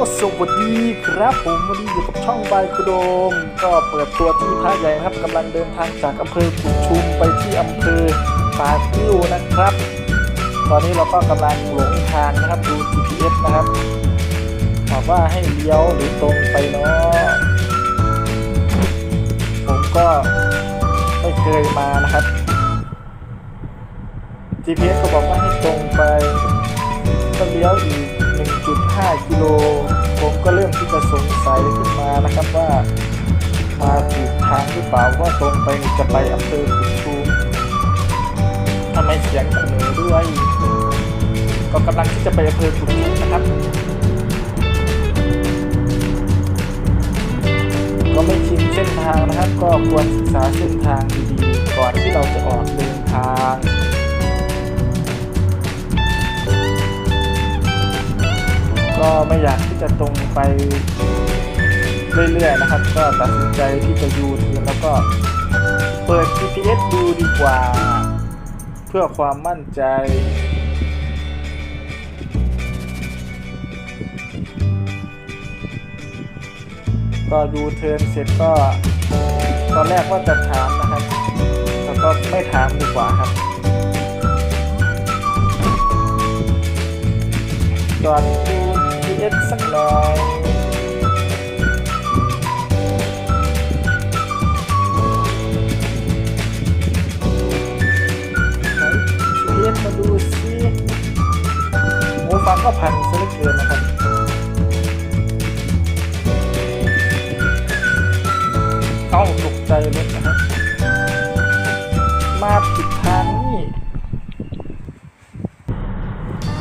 สวัสดีครับผมวันนี้อยู่กับช่องบายคุโดม ก็เปิดตัวที่ท่าใหญ่นะครับกำลังเดินทางจากอำเภอกุชุมไปที่อำเภอปาติ้วนะครับ ตอนนี้เราก็กำลังหลงทางนะครับดู GPS นะครับบอกว่าให้เลี้ยวหรือตรงไปเนาะผมก็ไม่เคยมานะครับ GPS ก็บอกว่าให้ตรงไปก็เลี้ยวอีก 1.5 กิโล ผมก็เริ่มที่จะสงสัยขึ้นมานะครับว่า มาถูกทางหรือเปล่าว่าตรงไปนี่จะไปอำเภอขุนชูมทำไมเสียงเหนือด้วย ก็กำลังที่จะไปอำเภอขุนชูมนะครับ ก็ไม่ชินเส้นทางนะครับ ก็ควรศึกษาเส้นทางดีๆ ก่อนที่เราจะออกเดินทาง ก็ไม่อยากที่จะตรงไปเรื่อยๆนะครับ ก็ตัดสินใจที่จะยูทูนแล้วก็เปิด GPS ดูดีกว่า เพื่อความมั่นใจก็ยูเทิร์นเสร็จก็ตอนแรกว่าจะถามนะครับแล้วก็ไม่ถามดีกว่าครับ จอด ดู GPS สักหน่อยมาดูสิหูฟังก็พันซะเหลือเกินนะครับเอ้าตกใจเลยนะครับมาผิดทางนี่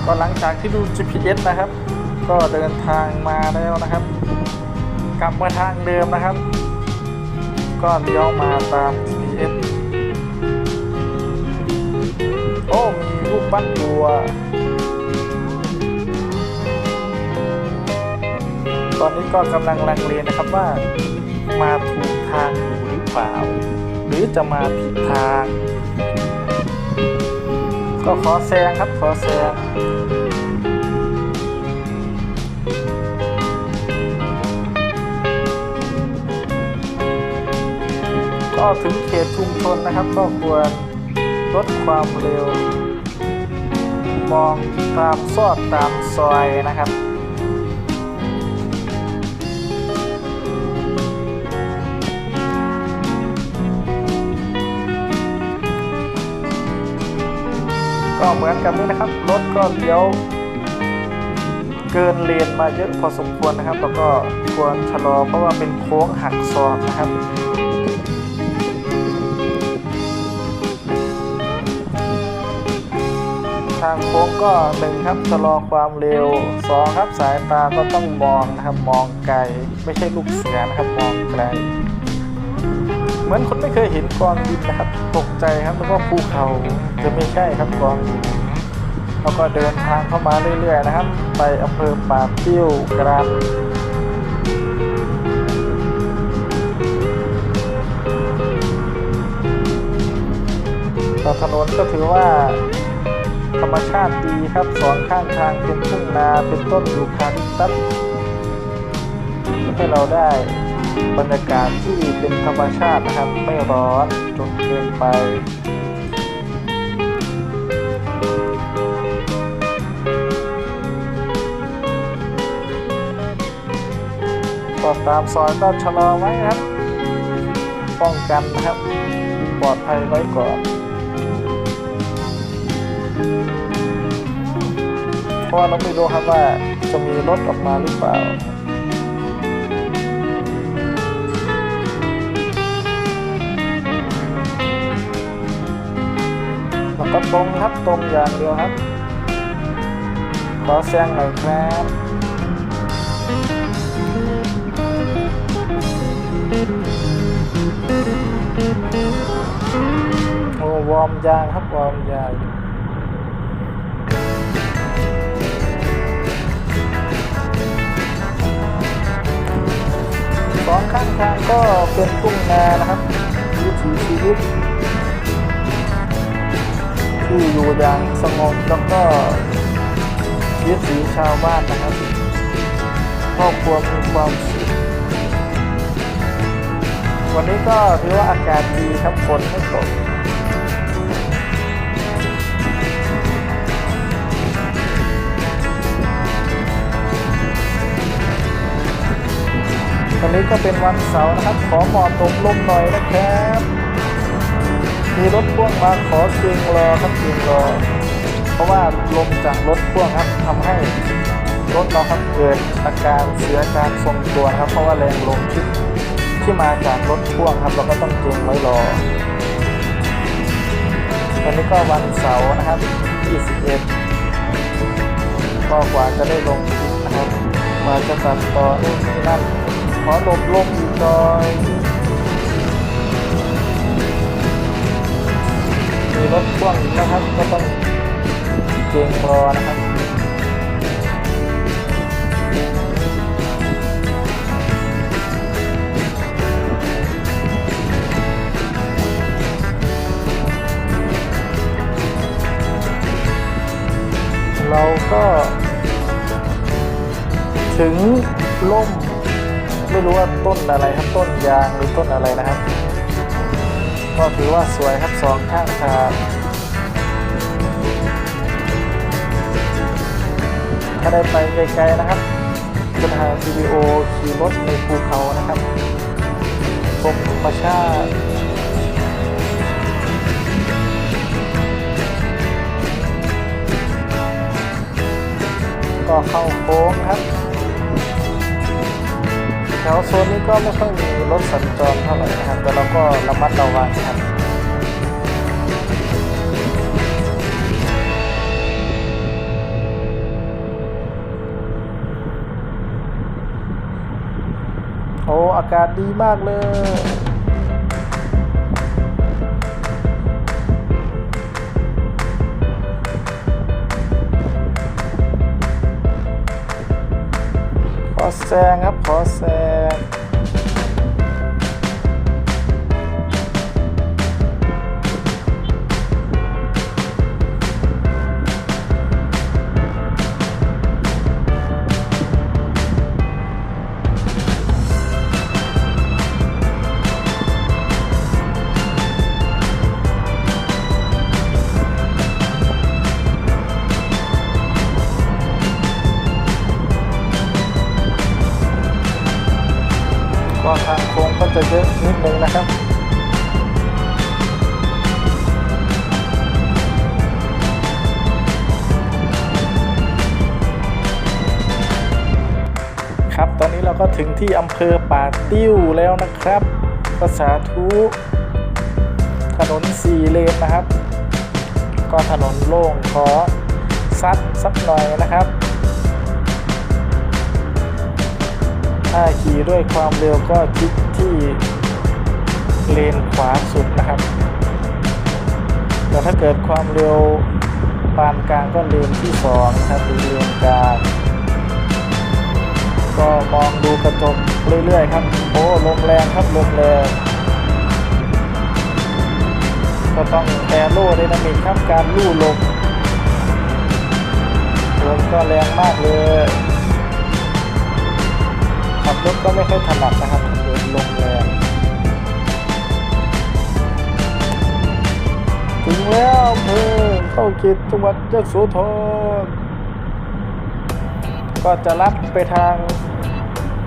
ก็หลังจากที่ดู GPS นะครับ ก็เดินทางมาแล้วนะครับ กลับมาทางเดิมนะครับ ก็เลี้ยวมาตาม GPS โอ้มีลูกปั้นวัว ตอนนี้ก็กำลังลังเลนะครับว่า มาถูกทางอยู่หรือเปล่า หรือจะมาผิดทาง ก็ขอแซงครับขอแซง ก็ถึงเขตชุมชนนะครับ ก็ควรลดความเร็ว มองตามซอกตามซอยนะครับก็เหมือนกันนี้นะครับรถก็เลี้ยวเกินเลนมาเยอะพอสมควรนะครับ แล้วก็ควรชะลอเพราะว่าเป็นโค้งหักศอกนะครับ ทางโค้งก็หนึ่งครับชะลอความเร็วสองครับสายตาก็ต้องมองนะครับมองไกล ไม่ใช่ลูกเสือนะครับมองไกล เหมือนคนไม่เคยเห็นกองดินนะครับ ตกใจครับแล้วก็ภูเขาจะไม่ใช่ครับกองดินแล้วก็เดินทางเข้ามาเรื่อยๆนะครับ ไปอำเภอป่าติ้วกรันถนนก็ถือว่า ธรรมชาติดีครับสองข้างทางเป็นทุ่งนาเป็นต้นยูคาลิปตัสให้เราได้บรรยากาศที่เป็นธรรมชาตินะครับ ไม่ร้อนจนเกินไปก็ตามซอยก็ชะลอไว้ครับ ป้องกันนะครับ ปลอดภัยไว้ก่อน เพราะว่าเราไม่รู้ครับว่าจะมีรถออกมาหรือเปล่าแล้วก็ตรงครับตรงอย่างเดียวครับ ขอแซงหน่อยครับโอ้วอร์มยางครับวอร์มยาง สองข้างทางก็เป็นตุ้งนานะครับวิถีชีวิตที่อยู่อย่างสงบแล้วก็วิถีชาวบ้านนะครับครอบครัวมีความสุขวันนี้ก็ถือว่าอากาศดีครับฝนไม่ตก วันนี้ก็เป็นวันเสาร์นะครับ ขอหมอบตกลมหน่อยนะครับ มีรถพ่วงมาขอเชียงรอครับเชียงรอ เพราะว่าลมจากรถพ่วงครับทำให้รถเราครับเกิดอาการเสียการทรงตัวครับ เพราะว่าแรงลมที่ที่มาจากรถพ่วงครับ เราก็ต้องเก็งไว้รอวันนี้ก็วันเสาร์นะครับ21ก็กว่าจะได้ลงคลิปนะครับกว่าจะตัดต่อนู่นนี่นั่น ขอหลบลมอีกหน่อยมีรถพ่วงนะครับก็ต้องเกรงรอนะครับเราก็ถึงล่ม ไม่รู้ว่าต้นอะไรครับต้นยางหรือต้นอะไรนะครับก็ถือว่าสวยครับสองข้างทางถ้าได้ไปไกลๆนะครับจะถ่ายวิดีโอขี่รถในภูเขานะครับชมธรรมชาติก็เข้าโค้งครับ ก็ไม่ค่อยมีรถสัญจรเท่าไหร่นะครับแต่เราก็ระมัดระวังครับโอ้ อากาศดีมากเลย ขอแซงครับ ขอแซง ก็ถึงที่อำเภอป่าติ้วแล้วนะครับภาษาทุถนนสี่เลนนะครับ ก็ถนนโล่งขอซัดสักหน่อยนะครับ ถ้าขี่ด้วยความเร็วก็ชิดที่เลนขวาสุดนะครับ แต่ถ้าเกิดความเร็วปานกลางก็เลนที่สองนะครับหรือเลนกลาง ก็มองดูกระจกเรื่อยๆครับ โอ้ลมแรงครับลมแรงก็ต้องแอโรไดนามิกครับการลู่ลมลมก็แรงมากเลยขับรถก็ไม่ค่อยถนัดนะครับเดินลมแรงถึงแล้วอำเภอเข้าเขตจังหวัดยโสธรก็จะลัดไปทาง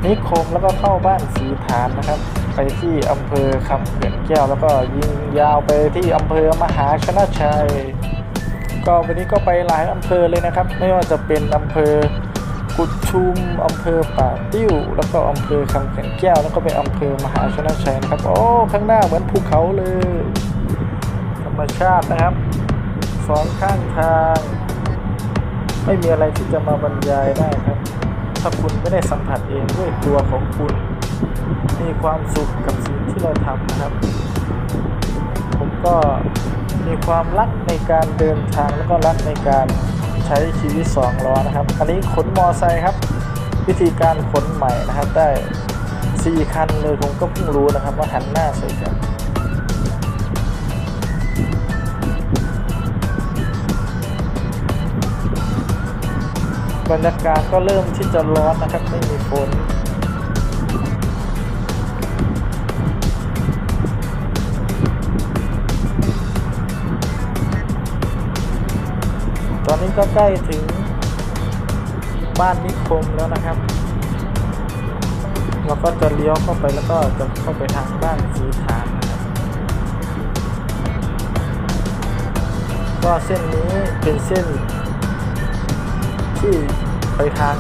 นิคมแล้วก็เข้าบ้านสีฐานนะครับ ไปที่อำเภอคำเขื่อนแก้ว แล้วก็ยิงยาวไปที่อำเภอมหาชนะชัย ก็วันนี้ก็ไปหลายอำเภอเลยนะครับ ไม่ว่าจะเป็นอำเภอกุดชุมอำเภอป่าติ้ว แล้วก็อำเภอคำเขื่อนแก้ว แล้วก็ไปอำเภอมหาชนะชัยนะครับโอ้ข้างหน้าเหมือนภูเขาเลย ธรรมชาตินะครับสองข้างทาง ไม่มีอะไรที่จะมาบรรยายได้ครับ ถ้าคุณไม่ได้สัมผัสเองด้วยตัวของคุณ มีความสุขกับสิ่งที่เราทำนะครับ ผมก็มีความรักในการเดินทางแล้วก็รักในการใช้ชีวิตสองล้อนะครับ อันนี้ขนมอไซค์ครับ วิธีการขนใหม่นะครับได้สี่คันเลยผมก็เพิ่งรู้นะครับว่าหันหน้าใส่กัน บรรยากาศก็เริ่มที่จะร้อนนะครับ ไม่มีฝนตอนนี้ก็ใกล้ถึงบ้านนิคมแล้วนะครับ เราก็จะเลี้ยวเข้าไปแล้วก็จะเข้าไปทางบ้านสีฐานนะครับ ก็เส้นนี้เป็นเส้นที่ ทาง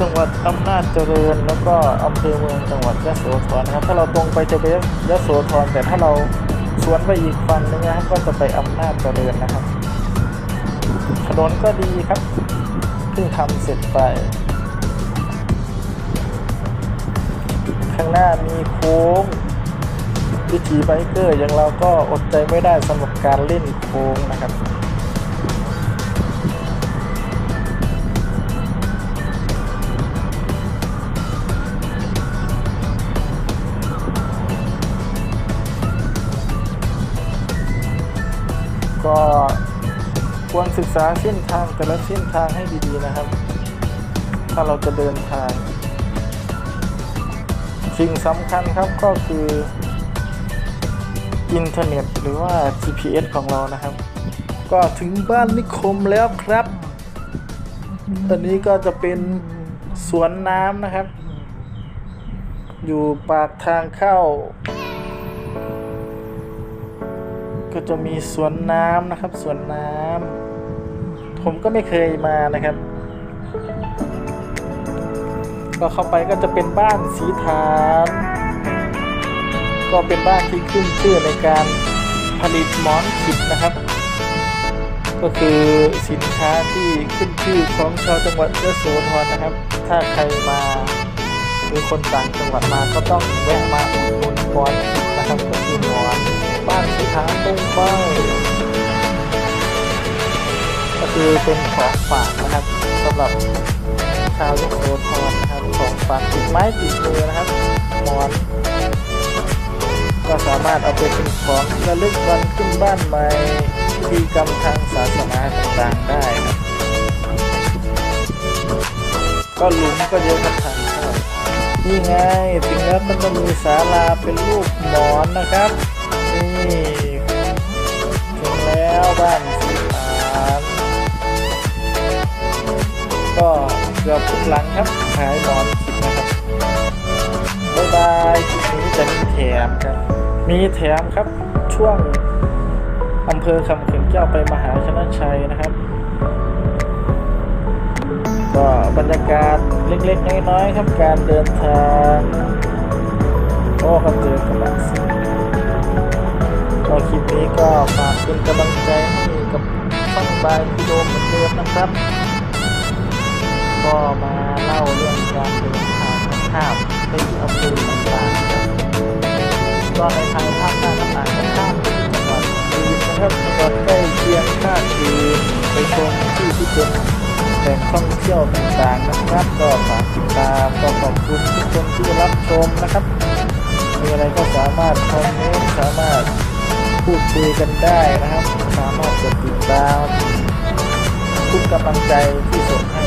จังหวัดอำนาจเจริญ แล้วก็อำเภอเมืองจังหวัดยะโสธรนะครับ ถ้าเราตรงไปจะไปยะโสธรแต่ถ้าเราสวนไปอีกฝั่งนึงนะครับก็จะไปอำนาจเจริญนะครับ ถนนก็ดีครับเพิ่งทำเสร็จไป ข้างหน้ามีโค้งวิถีไบเกอร์อย่างเราก็อดใจไม่ได้สำหรับการเล่นโค้งนะครับ ศึกษาเส้นทางแต่ละเส้นทางให้ดีๆนะครับ ถ้าเราจะเดินทาง สิ่งสำคัญครับก็คืออินเทอร์เน็ตหรือว่า GPS ของเรานะครับ ก็ถึงบ้านนิคมแล้วครับ ตอนนี้ก็จะเป็นสวนน้ำนะครับ อยู่ปากทางเข้า ก็จะมีสวนน้ำนะครับ สวนน้ำ ผมก็ไม่เคยมานะครับ ก็เข้าไปก็จะเป็นบ้านสีฐาน ก็เป็นบ้านที่ขึ้นชื่อในการผลิตหมอนขิดนะครับ ก็คือสินค้าที่ขึ้นชื่อของชาวจังหวัดยะโสธรนะครับ ถ้าใครมาหรือคนต่างจังหวัดมาก็ต้องแวะมาอุดหนุนหมอนขิดนะครับก็คือหมอนบ้านสีฐานตรงไป คือเป็นของฝากนะครับสำหรับชาวยโสธรนะครับของฝากติดไม้ติดมือนะครับหมอนก็สามารถเอาไปเป็นของระลึกวันขึ้นบ้านใหม่พิธีกรรมทางศาสนาต่างๆได้ครับก็หลุมก็เยอะครับทางเข้านี่ไงถึงแล้วมันจะมีศาลาเป็นรูปหมอนนะครับนี่ถึงแล้วบ้าน เกือบทุกหลังครับขายหมอนคิดนะครับบ๊ายบายคลิปนี้จะมีแถมครับ มีแถมครับช่วงอำเภอคำเขื่อนแก้วไปมหาชนะชัยนะครับ ก็บรรยากาศเล็กๆน้อยๆครับการเดินทางโอ้ครับเจอกระบะสีก็คลิปนี้ก็ฝากเป็นกำลังใจให้กับช่องบายพิโดมเหมือนเดิมนะครับ ก็มาเล่าเรื่องการเดินทางข้ามไปที่อำเภอต่างๆครับก็ในทางภาคใต้ต่างๆก็ข้ามไปจังหวัดอื่นนะครับจังหวัดใกล้เคียงภาคอื่นไปชมที่ที่เป็นแหล่งท่องเที่ยวต่างๆนะครับ ก็ฝากติดตามก็ขอบคุณทุกคนที่รับชมนะครับมีอะไรก็สามารถคอมเมนต์สามารถพูดคุยกันได้นะครับ สามารถกดติดตามทุกกำลังใจที่ส่งให้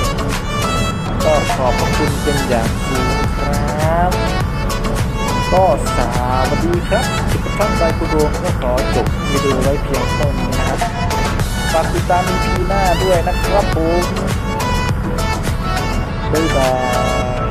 ก็ขอบพระคุณเป็นอย่างสูงครับ ก็สวัสดีครับจิตพัฒน์ใบกุโดมก็ขอจบวิดีโอไว้เพียงเท่านี้นะครับฝากติดตามพีหน้าด้วยนะครับผมบ๊ายบาย